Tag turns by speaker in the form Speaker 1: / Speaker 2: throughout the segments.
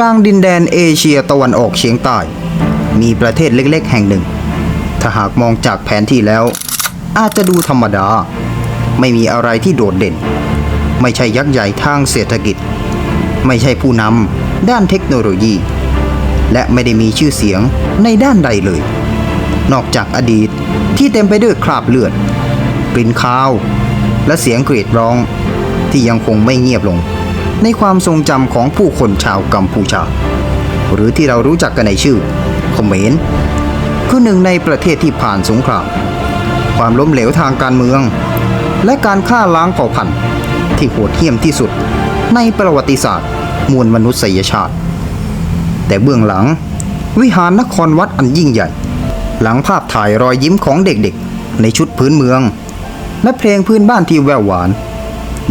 Speaker 1: กลางดินแดนเอเชียตะวันออกเฉียงใต้ มีประเทศเล็กๆ แห่งหนึ่ง ถ้าหากมองจากแผนที่แล้ว อาจจะดูธรรมดา ไม่มีอะไรที่โดดเด่น ไม่ใช่ยักษ์ใหญ่ทางเศรษฐกิจ ไม่ใช่ผู้นำด้านเทคโนโลยี และไม่ได้มีชื่อเสียงในด้านใดเลย นอกจากอดีตที่เต็มไปด้วยคราบเลือดกลิ่นคาว และเสียงกรีดร้องที่ยังคงไม่เงียบลง ในความทรงจำของผู้คนชาวกัมพูชา หรือที่เรารู้จักกันในชื่อเขมรคือหนึ่งในประเทศที่ผ่านสงคราม ความล้มเหลวทางการเมือง และการฆ่าล้างเผ่าพันธุ์ ที่โหดเหี้ยมที่สุดในประวัติศาสตร์ มวลมนุษยชาติ แต่เบื้องหลัง วิหารนครวัดอันยิ่งใหญ่ หลังภาพถ่ายรอยยิ้มของเด็กๆ ในชุดพื้นเมือง และเพลงพื้นบ้านที่แววหวาน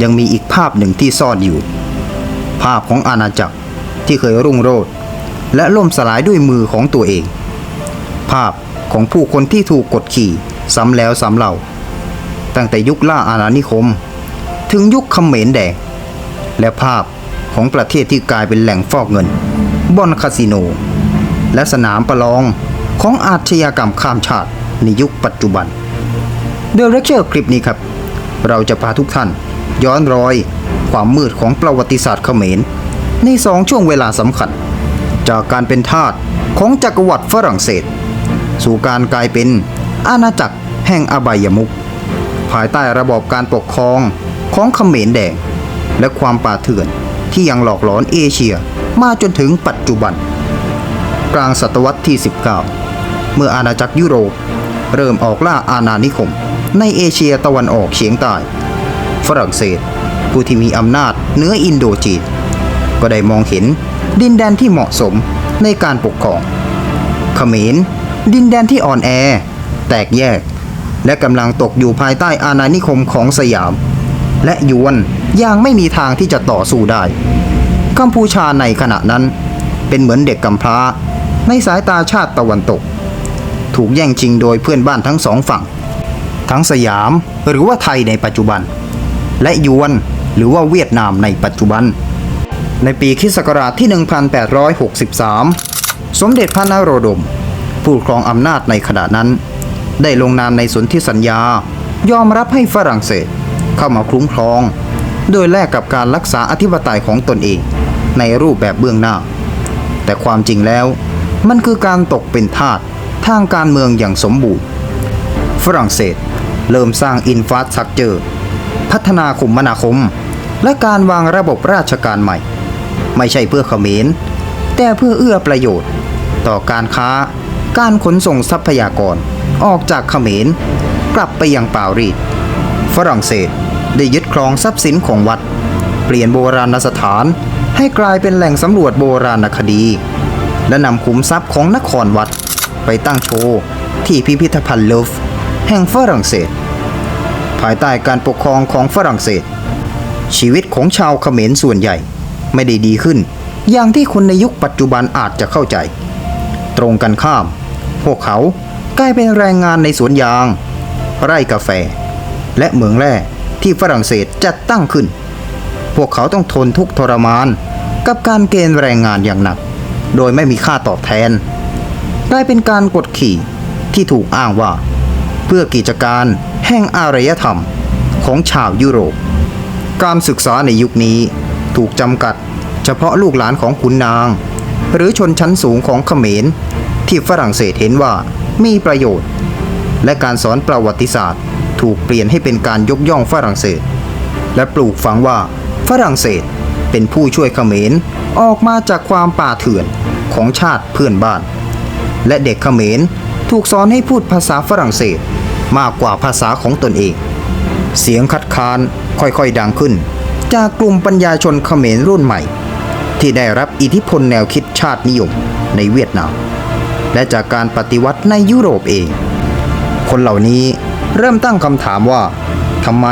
Speaker 1: ยังมีอีกภาพหนึ่งที่ซ่อนอยู่ ภาพของอาณาจักรที่เคยรุ่งโรจน์และล่มสลายด้วยมือของตัวเอง ภาพของผู้คนที่ถูกกดขี่ซ้ำแล้วซ้ำเล่า ตั้งแต่ยุคล่าอาณานิคม ถึงยุคเขมรแดง และภาพของประเทศที่กลายเป็นแหล่งฟอกเงินบ่อนคาสิโน และสนามประลองของอาชญากรรมข้ามชาติในยุคปัจจุบันโดยเลคเชอร์คลิปนี้ครับ เราจะพาทุกท่านย้อนรอย ความมืดของประวัติศาสตร์เขมร ในสองช่วงเวลาสำคัญ จากการเป็นทาสของจักรวรรดิฝรั่งเศส สู่การกลายเป็นอาณาจักรแห่งอบายมุขภายใต้ระบอบการปกครองของเขมรแดง และความป่าเถื่อนที่ยังหลอกหลอนเอเชียมาจนถึงปัจจุบัน กลางศตวรรษที่ 19 เมื่ออาณาจักรยุโรป เริ่มออกล่าอาณานิคม ในเอเชียตะวันออกเฉียงใต้ ฝรั่งเศส ผู้ที่มีอำนาจเหนืออินโดจีน ก็ได้มองเห็นดินแดนที่เหมาะสมในการปกครองเขมรดินแดนที่อ่อนแอ แตกแยก และกำลังตกอยู่ภายใต้อาณานิคมของสยาม และยวนอย่างไม่มีทางที่จะต่อสู้ได้กัมพูชาในขณะนั้น เป็นเหมือนเด็กกำพร้า ในสายตาชาติตะวันตก ถูกแย่งชิงโดยเพื่อนบ้านทั้งสองฝั่ง ทั้งสยามหรือว่าไทยในปัจจุบัน และยวน หรือว่าเวียดนามในปัจจุบัน ในปีคศักราชที่ 1863 สมเด็จพระนโรดม ผู้ครองอำนาจในขณะนั้น ได้ลงนามในสนธิสัญญา ยอมรับให้ฝรั่งเศส เข้ามาคุ้มครอง โดยแลกกับการรักษาอธิปไตยของตนเอง ในรูปแบบเบื้องหน้า แต่ความจริงแล้ว มันคือการตกเป็นทาสทางการเมืองอย่างสมบูรณ์ ฝรั่งเศสเริ่มสร้างอินฟราสตรักเจอร์ พัฒนาคมนาคม และการวางระบบราชการใหม่ ไม่ใช่เพื่อเขมร แต่เพื่อเอื้อประโยชน์ ต่อการค้า การขนส่งทรัพยากร ออกจากเขมร กลับไปยังปารีสฝรั่งเศสได้ยึดครองทรัพย์สินของวัด เปลี่ยนโบราณสถานให้กลายเป็นแหล่งสำรวจโบราณคดี และนำขุมทรัพย์ของนครวัดไปตั้งโชว์ที่พิพิธภัณฑ์ลูฟแห่งฝรั่งเศส ภายใต้การปกครองของฝรั่งเศส ชีวิตของชาวเขมรส่วนใหญ่ไม่ได้ดีขึ้น อย่างที่คนในยุคปัจจุบันอาจจะเข้าใจ ตรงกันข้าม พวกเขากลายเป็นแรงงานในสวนยาง ไร่กาแฟ และเหมืองแร่ที่ฝรั่งเศสจัดตั้งขึ้น พวกเขาต้องทนทุกทรมาน กับการเกณฑ์แรงงานอย่างหนัก โดยไม่มีค่าตอบแทนกลายเป็นการกดขี่ที่ถูกอ้างว่า เพื่อกิจการแห่งอารยธรรมของชาวยุโรป การศึกษาในยุคนี้ถูกจำกัดเฉพาะลูกหลานของขุนนาง หรือชนชั้นสูงของเขมร ที่ฝรั่งเศสเห็นว่ามีประโยชน์ และการสอนประวัติศาสตร์ ถูกเปลี่ยนให้เป็นการยกย่องฝรั่งเศส และปลูกฝังว่าฝรั่งเศสเป็นผู้ช่วยเขมรออกมาจากความป่าเถื่อนของชาติเพื่อนบ้าน และเด็กเขมรถูกสอนให้พูดภาษาฝรั่งเศสมากกว่าภาษาของตนเอง เสียงคัดค้านค่อยๆดังขึ้น จากกลุ่มปัญญาชนเขมรรุ่นใหม่ ที่ได้รับอิทธิพลแนวคิดชาตินิยมในเวียดนาม และจากการปฏิวัติในยุโรปเอง คนเหล่านี้เริ่มตั้งคำถามว่าทำไม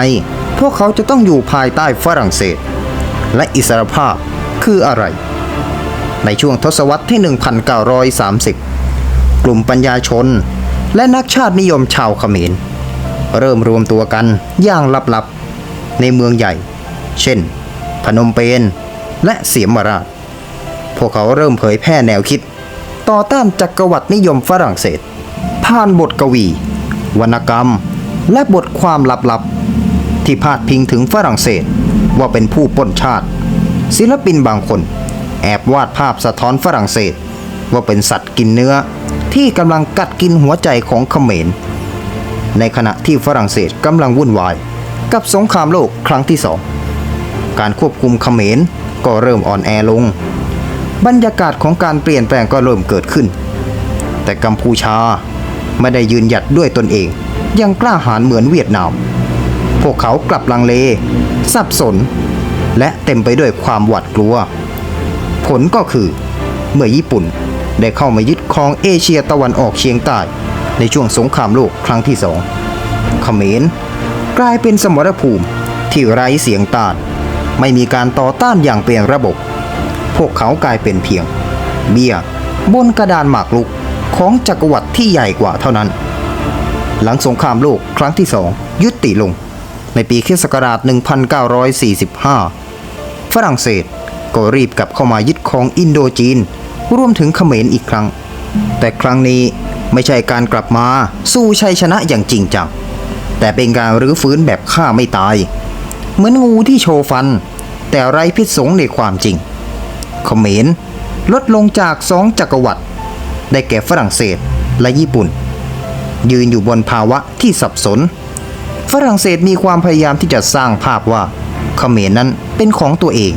Speaker 1: พวกเขาจะต้องอยู่ภายใต้ฝรั่งเศส และอิสรภาพคืออะไร ในช่วงทศวรรษที่ 1930 กลุ่มปัญญาชน และนักชาตินิยมชาวเขมร เริ่มรวมตัวกันอย่างลับๆ ในเมืองใหญ่ เช่น พนมเปญและเสียมราช พวกเขาเริ่มเผยแพร่แนวคิด ต่อต้านจักรวรรดินิยมฝรั่งเศส ผ่านบทกวี วรรณกรรม และบทความลับๆ ที่พาดพิงถึงฝรั่งเศสว่าเป็นผู้ป้นชาติ ศิลปินบางคน แอบวาดภาพสะท้อนฝรั่งเศส ว่าเป็นสัตว์กินเนื้อที่กำลังกัดกินหัวใจของเขมร ในขณะที่ฝรั่งเศสกำลังวุ่นวาย กับสงครามโลกครั้งที่สอง การควบคุมเขมรก็เริ่มอ่อนแอลง บรรยากาศของการเปลี่ยนแปลงก็เริ่มเกิดขึ้น แต่กัมพูชาไม่ได้ยืนหยัดด้วยตนเอง ยังกล้าหาญเหมือนเวียดนาม พวกเขากลับลังเล สับสน และเต็มไปด้วยความหวาดกลัว ผลก็คือ เมื่อญี่ปุ่นได้เข้ามายึดครองเอเชียตะวันออกเฉียงใต้ ในช่วงสงครามโลกครั้งที่สองเขมรกลายเป็นสมรภูมิที่ไร้เสียงต้าน ไม่มีการต่อต้านอย่างเป็นระบบ พวกเขากลายเป็นเพียง เบี้ยบนกระดานหมากรุกของจักรวรรดิที่ใหญ่กว่าเท่านั้น หลังสงครามโลกครั้งที่สองยุติลง ในปีคศ1945 ฝรั่งเศสก็รีบกลับเข้ามายึดครองอินโดจีน ร่วมถึงเขมรอีกครั้ง แต่ครั้งนี้ ไม่ใช่การกลับมาสู้ชัยชนะอย่างจริงจัง แต่เป็นการรื้อฟื้นแบบฆ่าไม่ตาย เหมือนงูที่โชว์ฟัน แต่ไร้พิษสงในความจริงเขมรลดลงจากสองจักรวรรดิได้แก่ฝรั่งเศสและญี่ปุ่น ยืนอยู่บนภาวะที่สับสน ฝรั่งเศสมีความพยายามที่จะสร้างภาพว่าเขมรนั้นเป็นของตัวเอง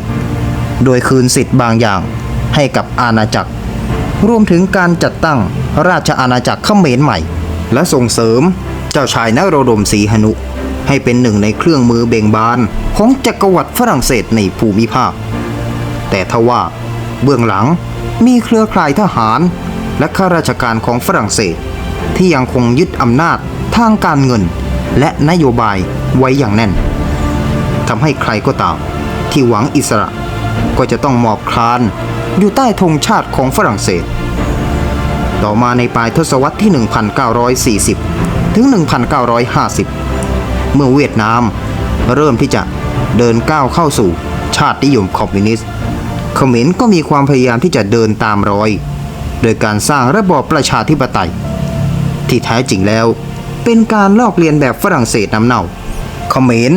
Speaker 1: โดยคืนสิทธิ์บางอย่างให้กับอาณาจักร รวมถึงการจัดตั้ง ราชอาณาจักรเขมรใหม่ และส่งเสริมเจ้าชายนโรดมศรีหนุ ให้เป็นหนึ่งในเครื่องมือเบ่งบานของจักรวรรดิฝรั่งเศสในภูมิภาค แต่ทว่าเบื้องหลังมีเครือข่ายทหารและข้าราชการของฝรั่งเศส ที่ยังคงยึดอำนาจทางการเงิน และนโยบายไว้อย่างแน่นทำให้ใครก็ตาม ที่หวังอิสระก็จะต้องหมอบคลานอยู่ใต้ธงชาติของฝรั่งเศส ต่อมาในปลายทศวรรษที่ 1940 ถึง 1950 เมื่อเวียดนาม เริ่มที่จะเดินก้าวเข้าสู่ชาตินิยมคอมมิวนิสต์เขมรก็มีความพยายามที่จะเดินตามรอย โดยการสร้างระบอบประชาธิปไตย ที่แท้จริงแล้ว เป็นการลอกเลียนแบบฝรั่งเศสน้ำเน่าเขมร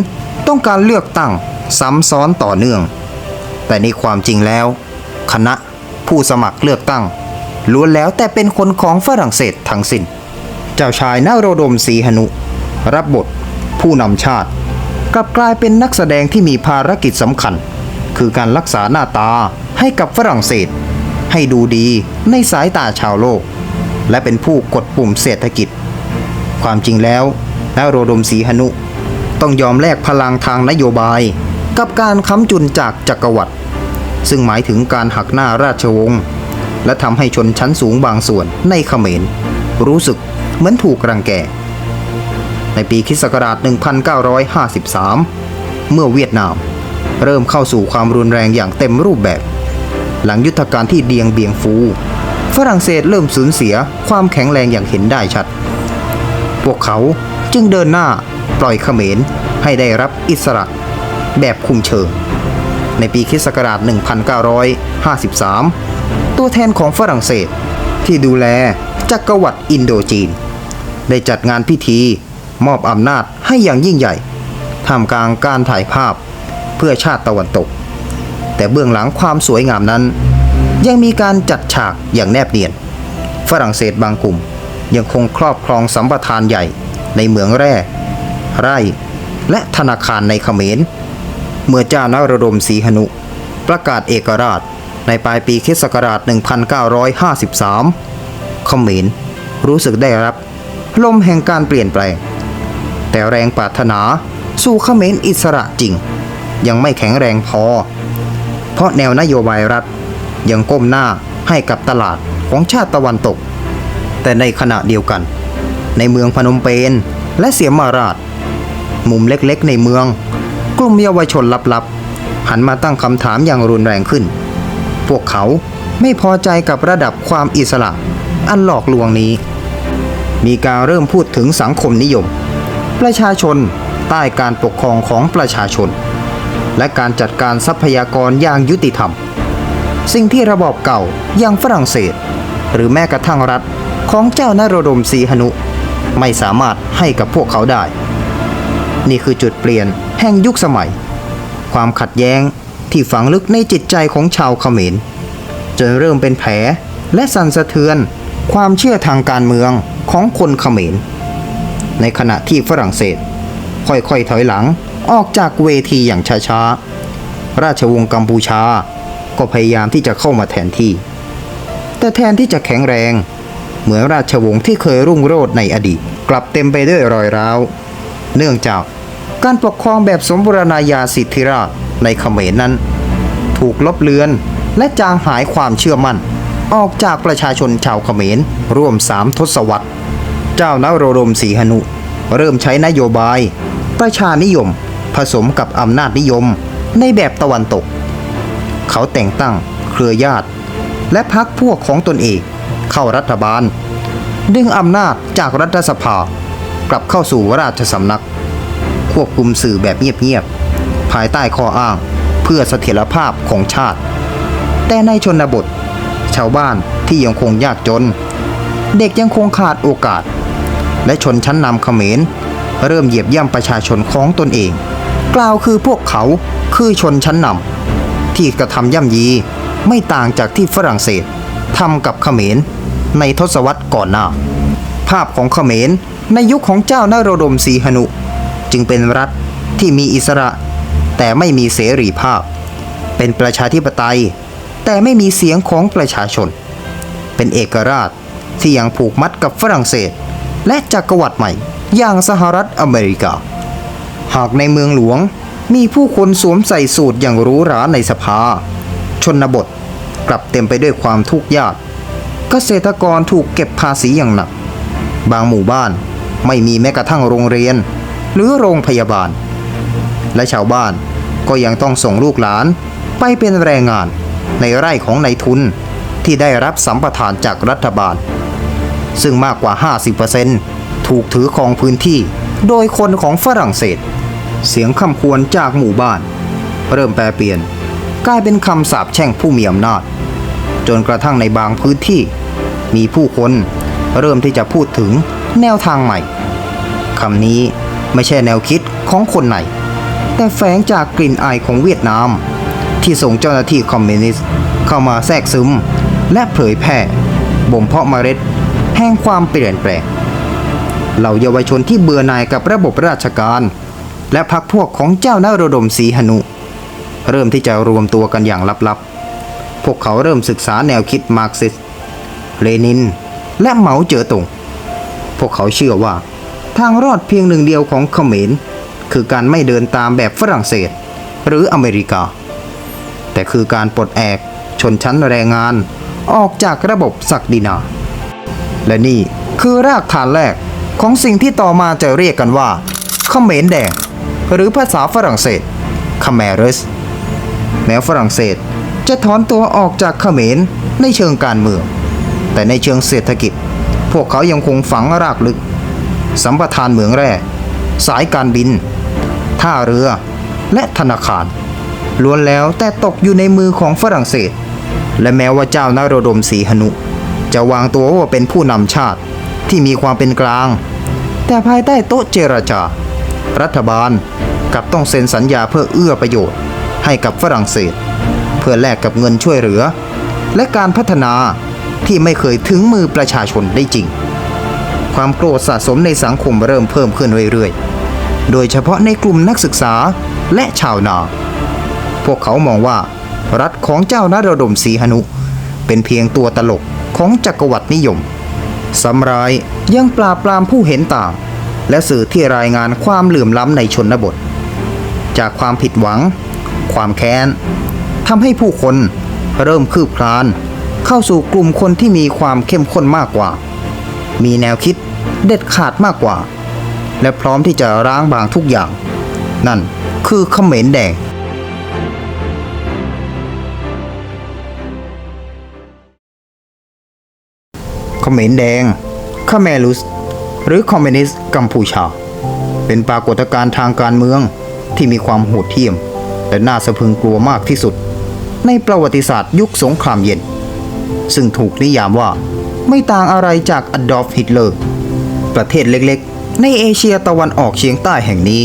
Speaker 1: ต้องการเลือกตั้งซ้ำซ้อนต่อเนื่อง แต่ในความจริงแล้ว คณะผู้สมัครเลือกตั้ง ล้วนแล้วแต่เป็นคนของฝรั่งเศสทั้งสิ้น เจ้าชายนาโรดมศรีหนุ รับบท ผู้นำชาติ กลับกลายเป็นนักแสดงที่มีภารกิจสำคัญ คือการรักษาหน้าตาให้กับฝรั่งเศส ให้ดูดีในสายตาชาวโลก และเป็นผู้กดปุ่มเศรษฐกิจ ความจริงแล้วนาโรดมศรีหนุ ต้องยอมแลกพลังทางนโยบาย กับการค้ำจุนจากจักรวรรดิซึ่งหมายถึงการหักหน้าราชวงศ์ และทำให้ชนชั้นสูงบางส่วนในเขมร รู้สึกเหมือนถูกรังแก ในปีคิศักราช 1953 เมื่อเวียดนาม เริ่มเข้าสู่ความรุนแรงอย่างเต็มรูปแบบ หลังยุทธการที่เดียงเบียงฟู ฝรั่งเศสเริ่มสูญเสียความแข็งแรงอย่างเห็นได้ชัด พวกเขาจึงเดินหน้าปล่อยเขมรให้ได้รับอิสระแบบคุมเชิง ในปีคิศักราช 1953 ตัวแทนของฝรั่งเศส ที่ดูแลจักรวรรดิอินโดจีน ได้จัดงานพิธีมอบอำนาจให้อย่างยิ่งใหญ่ท่ามกลางการถ่ายภาพเพื่อชาติตะวันตก แต่เบื้องหลังความสวยงามนั้น ยังมีการจัดฉากอย่างแนบเนียน ฝรั่งเศสบางกลุ่ม ยังคงครอบครองสัมปทานใหญ่ในเหมืองแร่ ไร่ และธนาคารในเขมร เมื่อเจ้านารดมศรีหนุ ประกาศเอกราช ในปลายปีคศ1953ขมรรู้สึกได้รับ ลมแห่งการเปลี่ยนแปลง แต่แรงปรารถนาสู่ขมรอิสระจริง ยังไม่แข็งแรงพอ เพราะแนวนโยบายรัฐยังก้มหน้าให้กับตลาดของชาติตะวันตก แต่ในขณะเดียวกัน ในเมืองพนมเปญและเสียมาราช มุมเล็กๆในเมือง กลุ่มเยาวชนลับๆ หันมาตั้งคำถามอย่างรุนแรงขึ้น พวกเขาไม่พอใจกับระดับความอิสระ อันหลอกลวงนี้ มีการเริ่มพูดถึงสังคมนิยม ประชาชนใต้การปกครองของประชาชน และการจัดการทรัพยากรอย่างยุติธรรม สิ่งที่ระบอบเก่าอย่างฝรั่งเศส หรือแม้กระทั่งรัฐของเจ้านโรดมสีหนุ ไม่สามารถให้กับพวกเขาได้ นี่คือจุดเปลี่ยนแห่งยุคสมัย ความขัดแย้ง ที่ฝังลึกในจิตใจของชาวเขมรจนเริ่มเป็นแผลและสั่นสะเทือน ความเชื่อทางการเมืองของคนเขมร ในขณะที่ฝรั่งเศส ค่อยๆถอยหลังออกจากเวทีอย่างช้าๆ ราชวงศ์กัมพูชา ก็พยายามที่จะเข้ามาแทนที่ แต่แทนที่จะแข็งแรง เหมือนราชวงศ์ที่เคยรุ่งโรจน์ในอดีต กลับเต็มไปด้วยรอยร้าว เนื่องจากการปกครองแบบสมบูรณาญาสิทธิราช ในเขมรนั้น ถูกลบเลือนและจางหายความเชื่อมั่น ออกจากประชาชนชาวเขมรร่วมสามทศวรรษ เจ้านโรดมศรีหนุ เริ่มใช้นโยบาย ประชานิยม ผสมกับอำนาจนิยมในแบบตะวันตก เขาแต่งตั้ง เครือญาติ และพักพวกของตนเองเข้ารัฐบาล ดึงอำนาจจากรัฐสภากลับเข้าสู่ราชสำนัก ควบคุมสื่อแบบเงียบๆ ภายใต้ข้ออ้าง เพื่อเสถียรภาพของชาติ แต่ในชนบท ชาวบ้านที่ยังคงยากจน เด็กยังคงขาดโอกาส และชนชั้นนำเขมร เริ่มเหยียบย่ำประชาชนของตนเอง กล่าวคือพวกเขาคือชนชั้นนำที่กระทำย่ำยีไม่ต่างจากที่ฝรั่งเศสทำกับเขมรในทศวรรษก่อนหน้า ภาพของเขมรในยุคของเจ้านโรดมสีหนุ จึงเป็นรัฐที่มีอิสระ แต่ไม่มีเสรีภาพ เป็นประชาธิปไตย แต่ไม่มีเสียงของประชาชน เป็นเอกราชที่ยังผูกมัดกับฝรั่งเศส และจักรวรรดิใหม่ อย่างสหรัฐอเมริกา หากในเมืองหลวงมีผู้คนสวมใส่สูตรอย่างรูหราในสภา ชนบทกลับเต็มไปด้วยความทุกข์ยากเกษตรกรถูกเก็บภาษีอย่างหนัก บางหมู่บ้านไม่มีแม้กระทั่งโรงเรียน หรือโรงพยาบาล และชาวบ้าน ก็ยังต้องส่งลูกหลาน ไปเป็นแรงงานในไร่ของนายทุนที่ได้รับสัมปทานจากรัฐบาล ซึ่งมากกว่า 50%ถูกถือครองพื้นที่โดยคนของฝรั่งเศส เสียงคำควรจากหมู่บ้าน เริ่มแปลเปลี่ยน กลายเป็นคำสาปแช่งผู้มีอำนาจ จนกระทั่งในบางพื้นที่ มีผู้คนเริ่มที่จะพูดถึงแนวทางใหม่คำนี้ไม่ใช่แนวคิดของคนไหน แต่แฝงจากกลิ่นอายของเวียดนาม ที่ส่งเจ้าหน้าที่คอมมิวนิสต์เข้ามาแทรกซึม และเผยแพร่บ่มเพาะเมล็ด แห่งความเปลี่ยนแปลงเหล่าเยาวชนที่เบื่อหน่ายกับระบบราชการ และพรรคพวกของเจ้านโรดมศรีหนุ เริ่มที่จะรวมตัวกันอย่างลับๆ พวกเขาเริ่มศึกษาแนวคิดมาร์กซิสเลนิน และเหมาเจ๋อตงพวกเขาเชื่อว่า ทางรอดเพียงหนึ่งเดียวของเขมร คือการไม่เดินตามแบบฝรั่งเศส หรืออเมริกา แต่คือการปลดแอกชนชั้นแรงงานออกจากระบบศักดินา และนี่คือรากฐานแรกของสิ่งที่ต่อมาจะเรียกกันว่าเขมรแดง หรือภาษาฝรั่งเศสคาเมรสแม้ฝรั่งเศสจะถอนตัวออกจากเขมรในเชิงการเมือง แต่ในเชิงเศรษฐกิจ พวกเขายังคงฝังรากลึก สัมปทานเหมืองแร่ สายการบิน ท่าเรือ และธนาคาร ล้วนแล้วแต่ตกอยู่ในมือของฝรั่งเศส และแม้ว่าเจ้านโรดมศรีหนุ จะวางตัวว่าเป็นผู้นำชาติที่มีความเป็นกลาง แต่ภายใต้โต๊ะเจรจา รัฐบาลกับต้องเซ็นสัญญาเพื่อเอื้อประโยชน์ ให้กับฝรั่งเศส เพื่อแลกกับเงินช่วยเหลือ และการพัฒนาที่ไม่เคยถึงมือประชาชนได้จริง ความโกรธสะสมในสังคมเริ่มเพิ่มขึ้นเรื่อยๆ โดยเฉพาะในกลุ่มนักศึกษาและชาวนา พวกเขามองว่า รัฐของเจ้านโรดมศรีหนุ เป็นเพียงตัวตลกของจักรวรรดินิยมสำรายยังปราบปรามผู้เห็นต่าง และสื่อที่รายงานความเหลื่อมล้ำในชนบท จากความผิดหวัง ความแค้นทำให้ผู้คนเริ่มคืบคลาน เข้าสู่กลุ่มคนที่มีความเข้มข้นมากกว่า มีแนวคิดเด็ดขาดมากกว่า และพร้อมที่จะร้างบางทุกอย่าง นั่นคือเขมรแดงเขมรแดงคาเมลุส หรือคอมมิวนิสต์กัมพูชา เป็นปรากฏการณ์ทางการเมืองที่มีความโหดเหี้ยม และน่าสะพึงกลัวมากที่สุด ในประวัติศาสตร์ยุคสงครามเย็น ซึ่งถูกนิยามว่าไม่ต่างอะไรจากอดอล์ฟฮิตเลอร์ ประเทศเล็ก ในเอเชียตะวันออกเฉียงใต้แห่งนี้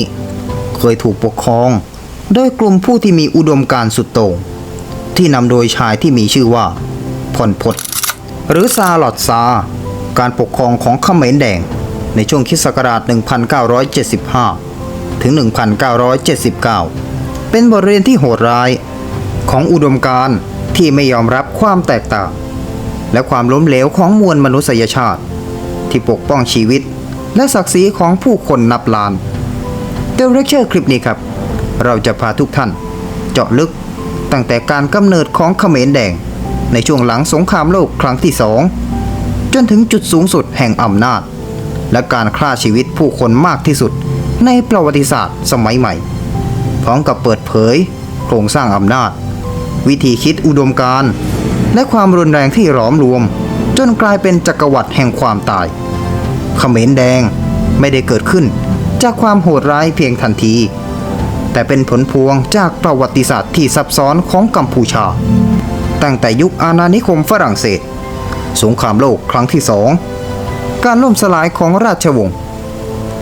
Speaker 1: เคยถูกปกครองโดยกลุ่มผู้ที่มีอุดมการณ์สุดโต่งที่นำโดยชายที่มีชื่อว่าพลพศหรือซาลอดซา การปกครองของเขมรแดงในช่วงคิสต์ศักราช 1975 ถึง 1979 เป็นบทเรียนที่โหดร้าย ของอุดมการณ์ที่ไม่ยอมรับความแตกต่าง และความล้มเหลวของมวลมนุษยชาติ ที่ปกป้องชีวิต และศักดิ์ศรีของผู้คนนับล้านเดลเลคเชอร์คลิปนี้ครับ เราจะพาทุกท่าน เจาะลึกตั้งแต่การกำเนิดของเขมรแดง ในช่วงหลังสงครามโลกครั้งที่สองจนถึงจุดสูงสุดแห่งอำนาจ และการฆ่าชีวิตผู้คนมากที่สุดในประวัติศาสตร์สมัยใหม่ พร้อมกับเปิดเผย โครงสร้างอำนาจ วิธีคิดอุดมการณ์และความรุนแรงที่หลอมรวม จนกลายเป็นจักรวรรดิแห่งความตาย เขมรแดงไม่ได้เกิดขึ้น จากความโหดร้ายเพียงทันที แต่เป็นผลพวงจากประวัติศาสตร์ที่ซับซ้อนของกัมพูชา ตั้งแต่ยุคอาณานิคมฝรั่งเศส สงครามโลกครั้งที่สองการล่มสลายของราชวงศ์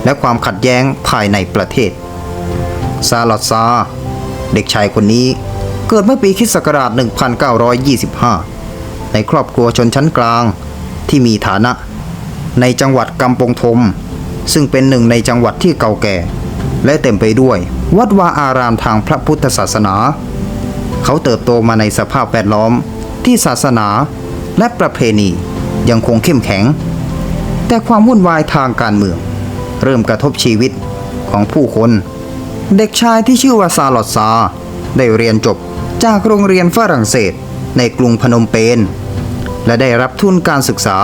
Speaker 1: และความขัดแย้งภายในประเทศ ซาลอดซา เด็กชายคนนี้เกิดเมื่อปีคิศักราช 1925 ในครอบครัวชนชั้นกลางที่มีฐานะ ในจังหวัดกำปงทม ซึ่งเป็นหนึ่งในจังหวัดที่เก่าแก่ และเต็มไปด้วย วัดวาอารามทางพระพุทธศาสนา เขาเติบโตมาในสภาพแวดล้อมที่ศาสนาและประเพณียังคงเข้มแข็ง แต่ความวุ่นวายทางการเมือง เริ่มกระทบชีวิตของผู้คน เด็กชายที่ชื่อว่าซาลอดซา ได้เรียนจบจากโรงเรียนฝรั่งเศสในกรุงพนมเปญและได้รับทุนการศึกษา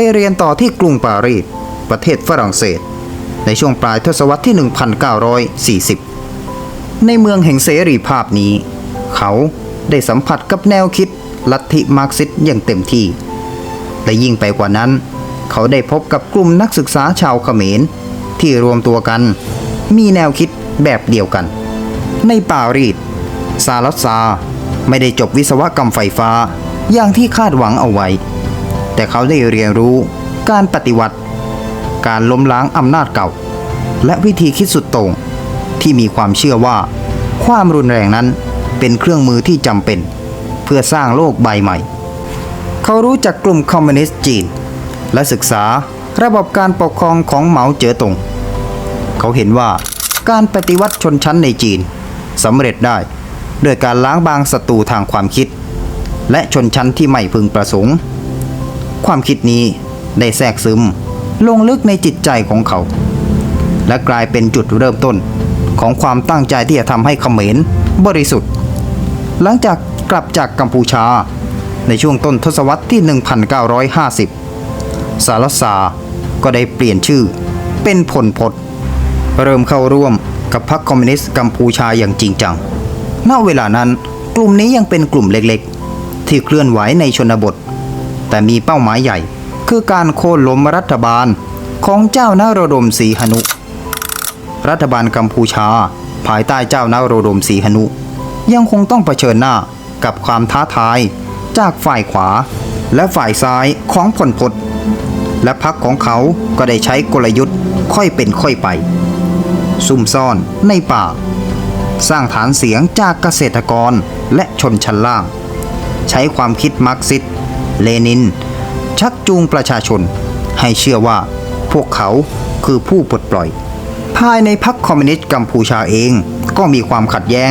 Speaker 1: ไปเรียนต่อที่กรุงปารีสประเทศฝรั่งเศส ในช่วงปลายทศวรรษที่ 1940 ในเมืองแห่งเสรีภาพนี้ เขาได้สัมผัสกับแนวคิดลัทธิมาร์กซิสต์อย่างเต็มที่ และยิ่งไปกว่านั้น เขาได้พบกับกลุ่มนักศึกษาชาวเขมร ที่รวมตัวกัน มีแนวคิดแบบเดียวกัน ในปารีสซาลัสซา ไม่ได้จบวิศวกรรมไฟฟ้า อย่างที่คาดหวังเอาไว้ แต่เขาได้เรียนรู้ การปฏิวัติ การล้มล้างอำนาจเก่า และวิธีคิดสุดโต่งที่มีความเชื่อว่า ความรุนแรงนั้นเป็นเครื่องมือที่จำเป็น เพื่อสร้างโลกใบใหม่ เขารู้จักกลุ่มคอมมิวนิสต์จีน และศึกษาระบบการปกครองของเหมาเจ๋อตง เขาเห็นว่าการปฏิวัติชนชั้นในจีนสำเร็จได้ด้วยการล้างบางศัตรูทางความคิด และชนชั้นที่ไม่พึงประสงค์ ความคิดนี้ได้แทรกซึม ลงลึกในจิตใจของเขา และกลายเป็นจุดเริ่มต้นของความตั้งใจที่จะทำให้เขมรบริสุทธิ์ หลังจากกลับจากกัมพูชาในช่วงต้นทศวรรษที่ 1950 สารสาก็ได้เปลี่ยนชื่อเป็นพลพศเริ่มเข้าร่วมกับพรรคคอมมิวนิสต์กัมพูชาอย่างจริงจัง ณ เวลานั้นกลุ่มนี้ยังเป็นกลุ่มเล็กๆ ที่เคลื่อนไหวในชนบท แต่มีเป้าหมายใหญ่ คือการโค่นล้มรัฐบาลของเจ้านารดมศรีหนุ รัฐบาลกัมพูชา ภายใต้เจ้านารดมศรีหนุ ยังคงต้องเผชิญหน้ากับความท้าทาย จากฝ่ายขวา และฝ่ายซ้ายของพลพศและพรรคของเขาก็ได้ใช้กลยุทธ์ค่อยเป็นค่อยไป ซุ่มซ่อนในป่า สร้างฐานเสียงจากเกษตรกรและชนชั้นล่าง ใช้ความคิดมาร์กซิสต์ เลนิน ชักจูงประชาชน ให้เชื่อว่าพวกเขาคือผู้ปลดปล่อย ภายในพรรคคอมมิวนิสต์กัมพูชาเองก็มีความขัดแย้ง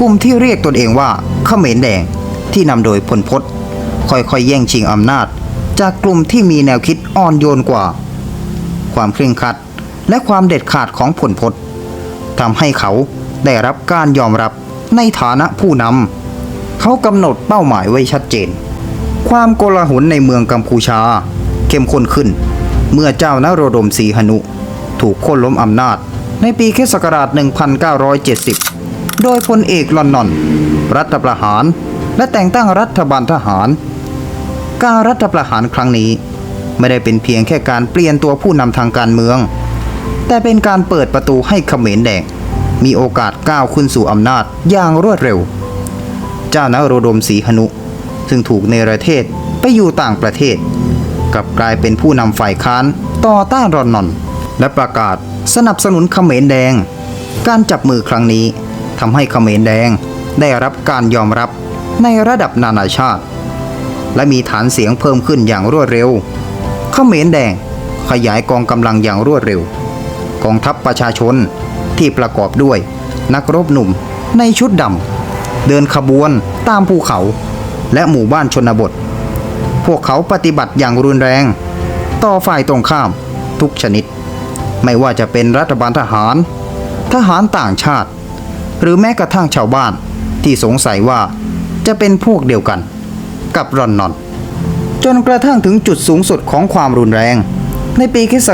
Speaker 1: กลุ่มที่เรียกตนเองว่าเขมรแดงที่นำโดยพลพศค่อยๆ แย่งชิงอำนาจ จากกลุ่มที่มีแนวคิดอ่อนโยนกว่า ความเคร่งครัดและความเด็ดขาดของผลพศทำให้เขาได้รับการยอมรับในฐานะผู้นำเขากำหนดเป้าหมายไว้ชัดเจน ความโกลาหลในเมืองกัมพูชา เข้มข้นขึ้น เมื่อเจ้านโรดมศรีหนุ ถูกโค่นล้มอำนาจ ในปีคศ1970 โดยพลเอกลอนนอน รัฐประหาร และแต่งตั้งรัฐบาลทหาร การรัฐประหารครั้งนี้ ไม่ได้เป็นเพียงแค่การเปลี่ยนตัวผู้นำทางการเมือง แต่เป็นการเปิดประตูให้เขมรแดงมีโอกาสก้าวขึ้นสู่อำนาจอย่างรวดเร็ว เจ้านโรดมศรีหนุ ซึ่งถูกเนรเทศไปอยู่ต่างประเทศ กลับกลายเป็นผู้นำฝ่ายค้านต่อต้านรอนนอน และประกาศสนับสนุนเขมรแดง การจับมือครั้งนี้ทำให้เขมรแดงได้รับการยอมรับในระดับนานาชาติ และมีฐานเสียงเพิ่มขึ้นอย่างรวดเร็ว เขมรแดงขยายกองกำลังอย่างรวดเร็ว กองทัพประชาชนที่ประกอบด้วย นักรบหนุ่มในชุดดำเดินขบวนตามภูเขา และหมู่บ้านชนบท พวกเขาปฏิบัติอย่างรุนแรง ต่อฝ่ายตรงข้ามทุกชนิด ไม่ว่าจะเป็นรัฐบาลทหาร ทหารต่างชาติ หรือแม้กระทั่งชาวบ้านที่สงสัยว่าจะเป็นพวกเดียวกัน กับรอนนอน จนกระทั่งถึงจุดสูงสุดของความรุนแรง ในปีคศ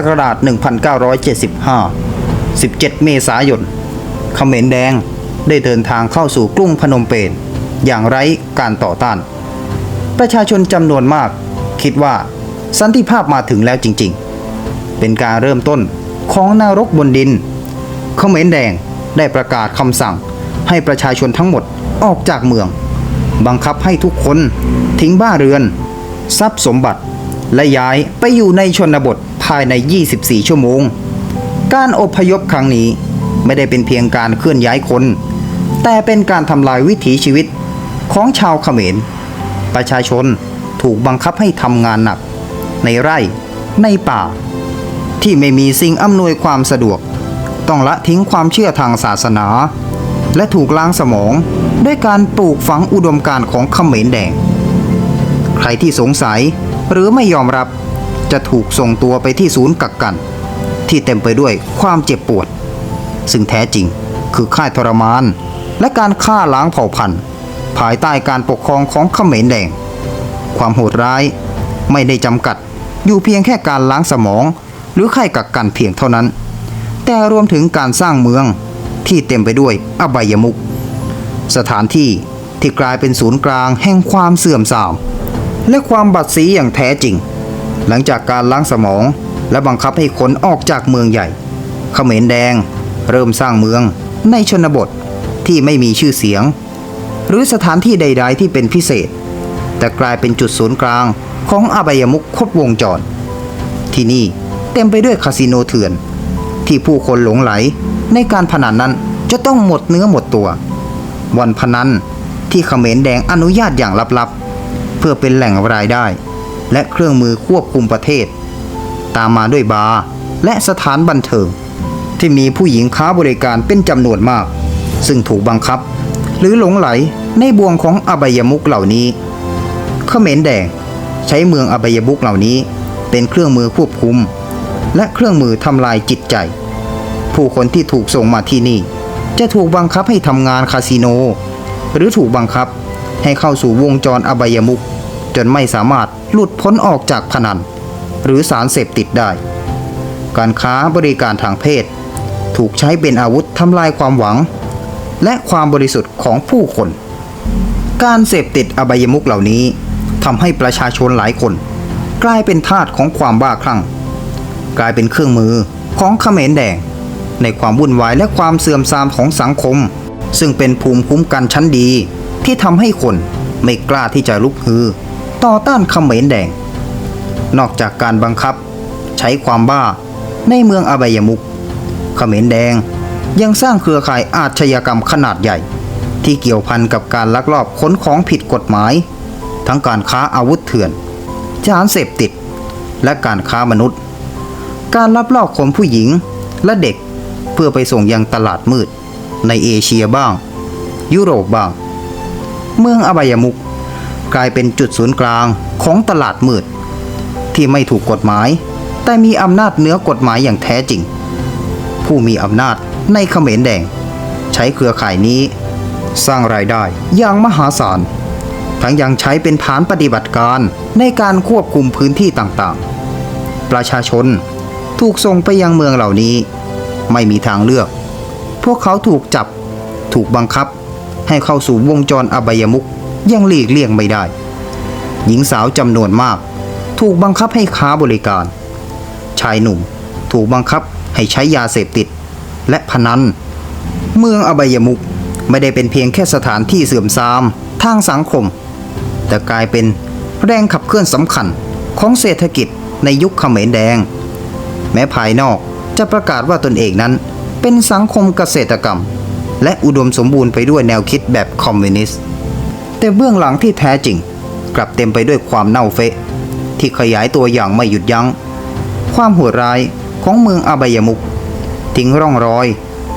Speaker 1: 1975 17 เมษายนเขมรแดงได้เดินทางเข้าสู่กรุงพนมเปญ อย่างไร้การต่อต้าน ประชาชนจำนวนมาก คิดว่าสันติภาพมาถึงแล้วจริงๆ เป็นการเริ่มต้นของนรกบนดินเขมรแดงได้ประกาศคำสั่งให้ประชาชนทั้งหมดออกจากเมือง บังคับให้ทุกคนทิ้งบ้านเรือน ทรัพย์สมบัติและย้ายไปอยู่ในชนบทภายใน 24 ชั่วโมง การอพยพครั้งนี้ไม่ได้เป็นเพียงการเคลื่อนย้ายคน แต่เป็นการทำลายวิถีชีวิต ของชาวเขมร ประชาชนถูกบังคับให้ทำงานหนัก ในไร่ในป่า ที่ไม่มีสิ่งอำนวยความสะดวก ต้องละทิ้งความเชื่อทางศาสนา และถูกล้างสมองด้วยการปลูกฝังอุดมการณ์ของเขมรแดง ใครที่สงสัยหรือไม่ยอมรับจะถูกส่งตัวไปที่ศูนย์กักกัน ที่เต็มไปด้วยความเจ็บปวด ซึ่งแท้จริงคือค่ายทรมาน และการฆ่าล้างเผ่าพันธุ์ ภายใต้การปกครองของเขมรแดง ความโหดร้ายไม่ได้จำกัด อยู่เพียงแค่การล้างสมอง หรือค่ายกักกันเพียงเท่านั้น แต่รวมถึงการสร้างเมืองที่เต็มไปด้วยอบายมุขสถานที่ที่กลายเป็นศูนย์กลางแห่งความเสื่อมทราม และความบัดสีอย่างแท้จริง หลังจากการล้างสมองและบังคับให้คนออกจากเมืองใหญ่เขมรแดง เริ่มสร้างเมืองในชนบทที่ไม่มีชื่อเสียง หรือสถานที่ใด ๆ ที่เป็นพิเศษ แต่กลายเป็นจุดศูนย์กลางของอบายมุขครบวงจร ที่นี่เต็มไปด้วยคาสิโนเถื่อน ที่ผู้คนหลงไหลในการพนันนั้นจะต้องหมดเนื้อหมดตัว วันพนันที่เขมรแดงอนุญาตอย่างลับๆ เพื่อเป็นแหล่งรายได้ และเครื่องมือควบคุมประเทศ ตามมาด้วยบาร์และสถานบันเทิงที่มีผู้หญิงค้าบริการเป็นจำนวนมาก ซึ่งถูกบังคับ หรือหลงไหลในบ่วงของอบายมุกเหล่านี้เขมรแดงใช้เมืองอบายมุกเหล่านี้ เป็นเครื่องมือควบคุม และเครื่องมือทำลายจิตใจ ผู้คนที่ถูกส่งมาที่นี่ จะถูกบังคับให้ทำงานคาสิโน หรือถูกบังคับให้เข้าสู่วงจรอบายมุกจนไม่สามารถหลุดพ้นออกจากพนัน หรือสารเสพติดได้ การค้าบริการทางเพศ ถูกใช้เป็นอาวุธทำลายความหวัง และความบริสุทธิ์ของผู้คน การเสพติดอบายมุกเหล่านี้ทำให้ประชาชนหลายคน กลายเป็นทาสของความบ้าคลั่ง กลายเป็นเครื่องมือของเขมรแดง ในความวุ่นวายและความเสื่อมทรามของสังคม ซึ่งเป็นภูมิคุ้มกันชั้นดี ที่ทำให้คนไม่กล้าที่จะลุกฮือ ต่อต้านเขมรแดง นอกจากการบังคับ ใช้ความบ้าในเมืองอบายมุกเขมรแดง ยังสร้างเครือข่ายอาชญากรรมขนาดใหญ่ ที่เกี่ยวพันกับการลักลอบขนของผิดกฎหมาย ทั้งการค้าอาวุธเถื่อนสารเสพติด และการค้ามนุษย์ การลับลอบขนผู้หญิงและเด็กเพื่อไปส่งยังตลาดมืด ในเอเชียบ้าง ยุโรปบ้าง เมืองอบายมุกกลายเป็นจุดศูนย์กลางของตลาดมืด ที่ไม่ถูกกฎหมาย แต่มีอำนาจเหนือกฎหมายอย่างแท้จริง ผู้มีอำนาจ ในเขมรแดง ใช้เครือข่ายนี้ สร้างรายได้อย่างมหาศาล ทั้งยังใช้เป็นฐานปฏิบัติการในการควบคุมพื้นที่ต่างๆ ประชาชนถูกส่งไปยังเมืองเหล่านี้ ไม่มีทางเลือก พวกเขาถูกจับ ถูกบังคับ ให้เข้าสู่วงจรอบายมุขยังหลีกเลี่ยงไม่ได้ หญิงสาวจำนวนมาก ถูกบังคับให้ค้าบริการ ชายหนุ่มถูกบังคับให้ใช้ยาเสพติด และพนัน เมืองอบายมุกไม่ได้เป็นเพียงแค่สถานที่เสื่อมทรามทางสังคม แต่กลายเป็นแรงขับเคลื่อนสำคัญของเศรษฐกิจในยุคเขมรแดง แม้ภายนอกจะประกาศว่าตนเองนั้น เป็นสังคมเกษตรกรรม และอุดมสมบูรณ์ไปด้วยแนวคิดแบบคอมมิวนิสต์ แต่เบื้องหลังที่แท้จริง กลับเต็มไปด้วยความเน่าเฟะที่ขยายตัวอย่างไม่หยุดยัง้ง ความโหดร้ายของเมืองอบายมุก ทิ้งร่องรอย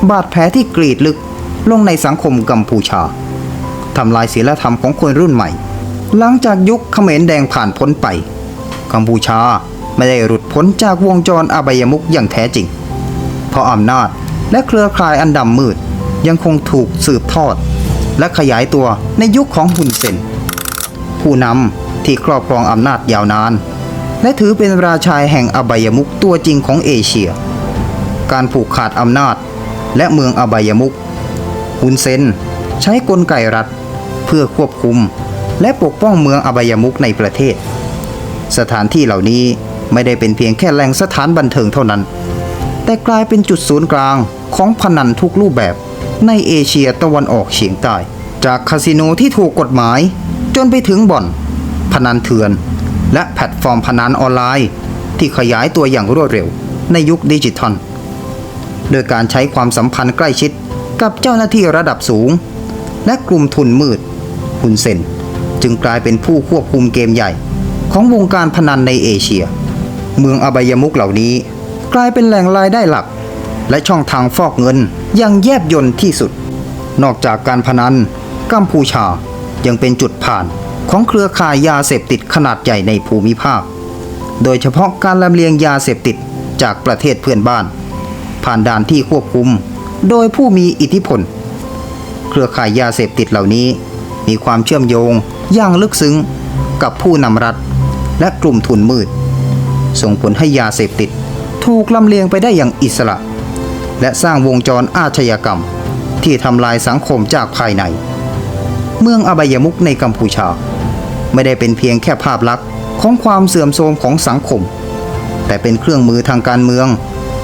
Speaker 1: บาดแผลที่กรีดลึกลงในสังคมกัมพูชาทำลายศีลธรรมของคนรุ่นใหม่ หลังจากยุคเขมรแดงผ่านพ้นไป กัมพูชาไม่ได้หลุดพ้นจากวงจรอบายมุกอย่างแท้จริง เพราะอำนาจและเครือข่ายอันดำมืดยังคงถูกสืบทอด และขยายตัวในยุคของฮุนเซน ผู้นำที่ครอบครองอำนาจยาวนาน และถือเป็นราชายแห่งอบายมุกตัวจริงของเอเชีย การผูกขาดอำนาจ และเมืองอบายมุกฮุนเซนใช้กลไกรัฐ เพื่อควบคุม และปกป้องเมืองอบายมุกในประเทศ สถานที่เหล่านี้ไม่ได้เป็นเพียงแค่แหล่งสถานบันเทิงเท่านั้น แต่กลายเป็นจุดศูนย์กลางของพนันทุกรูปแบบในเอเชียตะวันออกเฉียงใต้ จากคาสิโนที่ถูกกฎหมาย จนไปถึงบ่อน พนันเถื่อน และแพลตฟอร์มพนันออนไลน์ ที่ขยายตัวอย่างรวดเร็วในยุคดิจิทัล โดยการใช้ความสัมพันธ์ใกล้ชิดกับเจ้าหน้าที่ระดับสูง และกลุ่มทุนมืดฮุนเซนจึงกลายเป็นผู้ควบคุมเกมใหญ่ ของวงการพนันในเอเชีย เมืองอบายมุกเหล่านี้ กลายเป็นแหล่งรายได้หลัก และช่องทางฟอกเงินอย่างแยบยลที่สุด นอกจากการพนัน กัมพูชายังเป็นจุดผ่านของเครือข่ายยาเสพติดขนาดใหญ่ในภูมิภาค โดยเฉพาะการลำเลียงยาเสพติดจากประเทศเพื่อนบ้าน ผ่านด่านที่ควบคุม โดยผู้มีอิทธิพล เครือข่ายยาเสพติดเหล่านี้ มีความเชื่อมโยงอย่างลึกซึ้งกับผู้นำรัฐ และกลุ่มทุนมืด ส่งผลให้ยาเสพติด ถูกลำเลียงไปได้อย่างอิสระ และสร้างวงจรอาชญากรรม ที่ทำลายสังคมจากภายใน เมืองอบายมุกในกัมพูชา ไม่ได้เป็นเพียงแค่ภาพลักษณ์ของความเสื่อมโทรมของสังคม แต่เป็นเครื่องมือทางการเมือง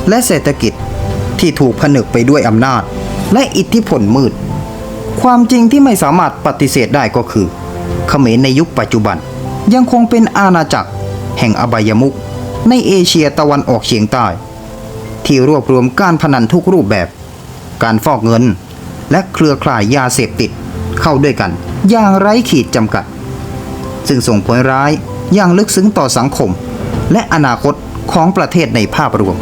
Speaker 1: และเศรษฐกิจ ที่ถูกผนึกไปด้วยอำนาจ และอิทธิพลมืด ความจริงที่ไม่สามารถปฏิเสธได้ก็คือเขมรในยุคปัจจุบัน ยังคงเป็นอาณาจักร แห่งอบายมุกในเอเชียตะวันออกเฉียงใต้ ที่รวบรวมการพนันทุกรูปแบบ การฟอกเงิน และเครือข่ายยาเสพติดเข้าด้วยกัน อย่างไร้ขีดจำกัด ซึ่งส่งผลร้ายอย่างลึกซึ้งต่อสังคม และอนาคตของประเทศในภาพรวม